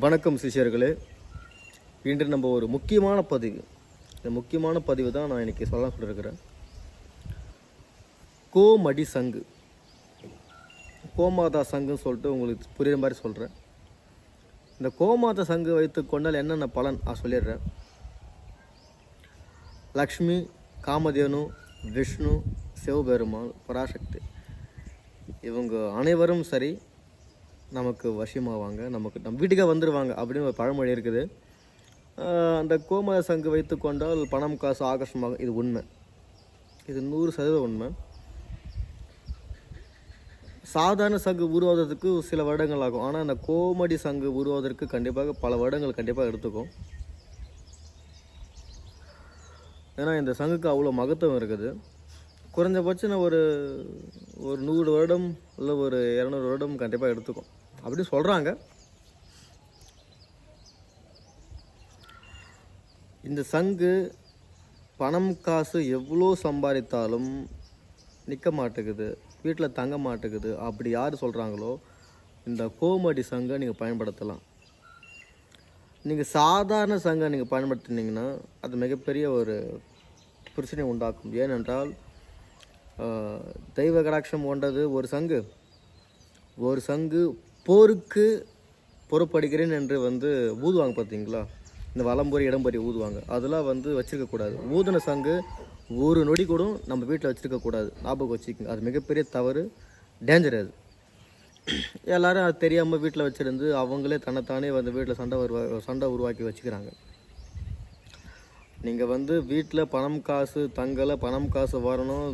வணக்கம் சிஷியர்களே. இன்று நம்ம ஒரு முக்கியமான பதிவு. இந்த முக்கியமான பதிவு தான் நான் இன்னைக்கு சொல்ல இருக்கிறேன் கோமடி சங்கு. கோமாதா சங்குன்னு சொல்லிட்டு உங்களுக்கு புரியுற மாதிரி சொல்கிறேன் இந்த கோமாதா சங்கு வைத்து கொண்டால் என்னென்ன பலன்? நான் சொல்லிடுறேன். லக்ஷ்மி காமதேனு விஷ்ணு சிவபெருமான் பராசக்தி. இவங்க அனைவரும் சரி நமக்கு வசியமாவாங்க. நமக்கு நம்ம வீட்டுக்கே வந்துடுவாங்க அப்படின்னு ஒரு பழமொழி இருக்குது. அந்த கோமத சங்கு வைத்து கொண்டால் பணம் காசு ஆகர்ஷமாகும் இது உண்மை. இது நூறு சதவீத உண்மை. சாதாரண சங்கு உருவாவதற்கு சில வருடங்கள் ஆகும். ஆனால் அந்த கோமடி சங்கு உருவாவதற்கு கண்டிப்பாக பல வருடங்கள் கண்டிப்பாக எடுத்துக்கும். ஏன்னா இந்த சங்குக்கு அவ்வளோ மகத்துவம் இருக்குது. குறைஞ்சபட்சம் ஒரு ஒரு நூறு வருடம் இல்லை ஒரு இரநூறு வருடம் கண்டிப்பாக எடுத்துக்கும். அப்படின்னு சொல்கிறாங்க இந்த சங்கு பணம் காசு எவ்வளோ சம்பாதித்தாலும் நிற்க மாட்டேங்குது வீட்டில் தங்க மாட்டேங்குது. அப்படி யார் சொல்கிறாங்களோ இந்த கோமடி சங்கை நீங்கள் பயன்படுத்தலாம். நீங்கள் சாதாரண சங்கை நீங்கள் பயன்படுத்தினீங்கன்னா அது மிகப்பெரிய ஒரு பிரச்சனை உண்டாக்கும். ஏனென்றால் தெய்வ கடாட்சம் கொண்டது ஒரு சங்கு. ஒரு சங்கு போருக்கு பொறுப்படுகிறேன் என்று வந்து ஊதுவாங்க பார்த்தீங்களா? இந்த வலம்புரி இடம்பொறி ஊதுவாங்க. அதெல்லாம் வந்து வச்சுருக்கக்கூடாது ஊதுன சங்கு ஒரு நொடி கூட நம்ம வீட்டில் வச்சுருக்கக்கூடாது ஞாபகம் வச்சுக்கோங்க. அது மிகப்பெரிய தவறு டேஞ்சர் அது. எல்லாரும் அது தெரியாமல் வீட்டில் வச்சுருந்து அவங்களே தன்னைத்தானே வந்து வீட்டில் சண்டை உருவா சண்டை உருவாக்கி வச்சுக்கிறாங்க. நீங்கள் வந்து வீட்டில் பணம் காசு தங்கலை பணம் காசு வரணும்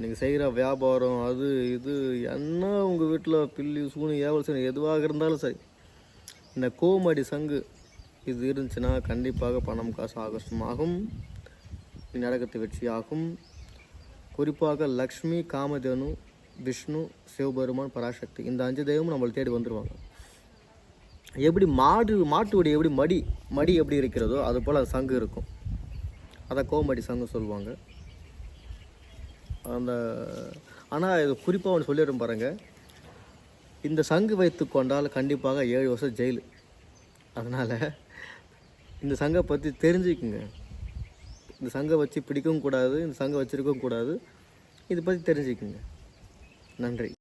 நீங்கள் செய்கிற வியாபாரம் அது இது என்ன உங்கள் வீட்டில் பில்லி சூனி ஏவல் சூனி எதுவாக இருந்தாலும் சரி. இந்த கோமடி சங்கு இது இருந்துச்சுன்னா கண்டிப்பாக பணம் காசு ஆகஸ்டமாகும் நடக்கத்து வெற்றியாகும். குறிப்பாக லக்ஷ்மி காமதேனு விஷ்ணு சிவபெருமான் பராசக்தி இந்த அஞ்சு தெய்வமும் நம்மளை தேடி வந்துடுவாங்க எப்படி மாடு மாட்டுடைய எப்படி மடி மடி எப்படி இருக்கிறதோ அது போல் சங்கு இருக்கும். அதை கோமடி சங்கு சொல்லுவாங்க. அந்த ஆனால் இது குறிப்பாக ஒன்று சொல்லிடும் பாருங்கள் இந்த சங்கு வைத்து கொண்டால் கண்டிப்பாக ஏழு வருஷம் ஜெயிலு. அதனால் இந்த சங்கை பற்றி தெரிஞ்சுக்குங்க. இந்த சங்கை வச்சு பிடிக்கவும் கூடாது இந்த சங்கை வச்சுருக்கவும் கூடாது. இதை பற்றி தெரிஞ்சுக்குங்க. நன்றி.